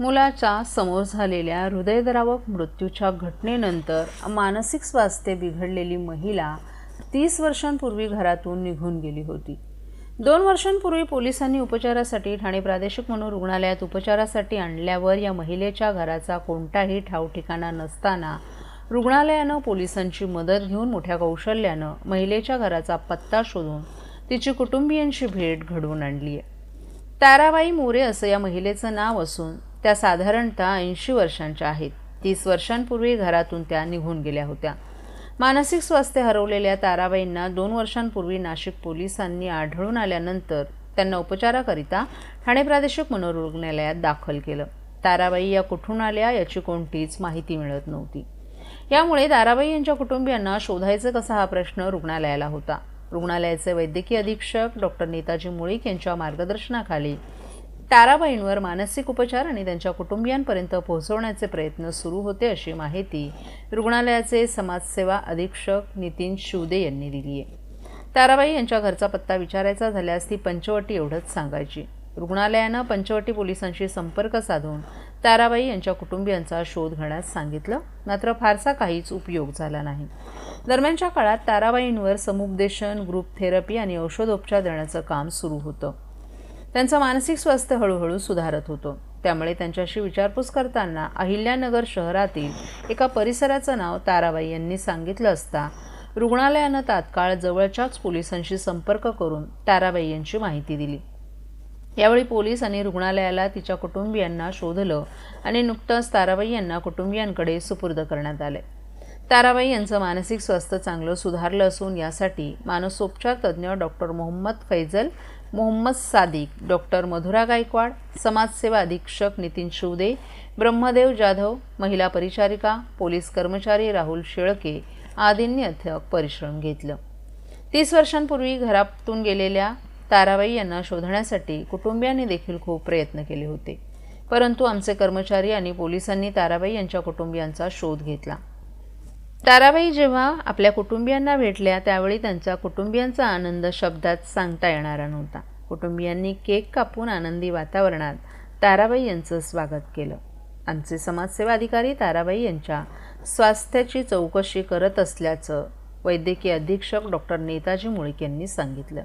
मुलाच्या समोर झालेल्या हृदयद्रावक मृत्यूच्या घटनेनंतर मानसिक स्वास्थ्य बिघडलेली महिला तीस वर्षांपूर्वी घरातून निघून गेली होती. दोन वर्षांपूर्वी पोलिसांनी उपचारासाठी ठाणे प्रादेशिक मनोरुग्णालयात उपचारासाठी आणल्यावर या महिलेच्या घराचा कोणताही ठावठिकाणा नसताना रुग्णालयानं पोलिसांची मदत घेऊन मोठ्या कौशल्यानं महिलेच्या घराचा पत्ता शोधून तिची कुटुंबियांची भेट घडवून आणली आहे. ताराबाई मोरे असं या महिलेचं नाव असून त्या साधारणतः ऐंशी वर्षांच्या आहेत. तीस वर्षांपूर्वी घरातून त्या निघून गेल्या होत्या. मानसिक स्वास्थ्य हरवलेल्या ताराबाईंना दोन वर्षांपूर्वी नाशिक पोलिसांनी आढळून आल्यानंतर त्यांना उपचाराकरिता ठाणे प्रादेशिक मनोरुग्णालयात दाखल केलं. ताराबाई या कुठून आल्या याची कोणतीच माहिती मिळत नव्हती. यामुळे ताराबाई यांच्या कुटुंबियांना शोधायचं कसा हा प्रश्न रुग्णालयाला होता? रुग्णालयाचे वैद्यकीय अधीक्षक डॉक्टर नेताजी मुळीक यांच्या मार्गदर्शनाखाली ताराबाईंवर मानसिक उपचार आणि त्यांच्या कुटुंबियांपर्यंत पोहोचवण्याचे प्रयत्न सुरू होते अशी माहिती रुग्णालयाचे समाजसेवा अधीक्षक नितीन शिवदे यांनी दिली आहे. ताराबाई यांच्या घरचा पत्ता विचारायचा झाल्यास ती पंचवटी एवढंच सांगायची. रुग्णालयानं पंचवटी पोलिसांशी संपर्क साधून ताराबाई यांच्या कुटुंबियांचा शोध घेण्यास सांगितलं. मात्र फारसा काहीच उपयोग झाला नाही. दरम्यानच्या काळात ताराबाईंवर समुपदेशन ग्रुप थेरपी आणि औषधोपचार देण्याचं काम सुरू होतं. त्यांचं मानसिक स्वास्थ्य हळूहळू सुधारत होतं. त्यामुळे त्यांच्याशी विचारपूस करताना अहिल्यानगर शहरातील एका परिसराचं नाव ताराबाई यांनी सांगितलं असता रुग्णालयानं तात्काळ जवळच्याच पोलिसांशी संपर्क करून ताराबाई यांची माहिती दिली. यावेळी पोलीस आणि रुग्णालयाला तिच्या कुटुंबियांना शोधलं आणि नुकतंच ताराबाई यांना कुटुंबियांकडे सुपूर्द करण्यात आले. ताराबाई यांचं मानसिक स्वास्थ्य चांगलं सुधारलं असून यासाठी मानसोपचार तज्ज्ञ डॉक्टर मोहम्मद फैजल मोहम्मद सादिक डॉक्टर मधुरा गायकवाड समाजसेवा अधीक्षक नितीन शिवदे ब्रह्मदेव जाधव महिला परिचारिका पोलीस कर्मचारी राहुल शेळके आदींनी अथक परिश्रम घेतलं. तीस वर्षांपूर्वी घरातून गेलेल्या ताराबाई यांना शोधण्यासाठी कुटुंबियांनी देखील खूप प्रयत्न केले होते. परंतु आमचे कर्मचारी आणि पोलिसांनी ताराबाई यांच्या कुटुंबियांचा शोध घेतला. ताराबाई जेव्हा आपल्या कुटुंबियांना भेटल्या त्यावेळी त्यांच्या कुटुंबियांचा आनंद शब्दात सांगता येणारा नव्हता. कुटुंबियांनी केक कापून आनंदी वातावरणात ताराबाई यांचं स्वागत केलं. आमचे समाजसेवा अधिकारी ताराबाई यांच्या स्वास्थ्याची चौकशी करत असल्याचं वैद्यकीय अधीक्षक डॉक्टर नेताजी मुळीक यांनी सांगितलं.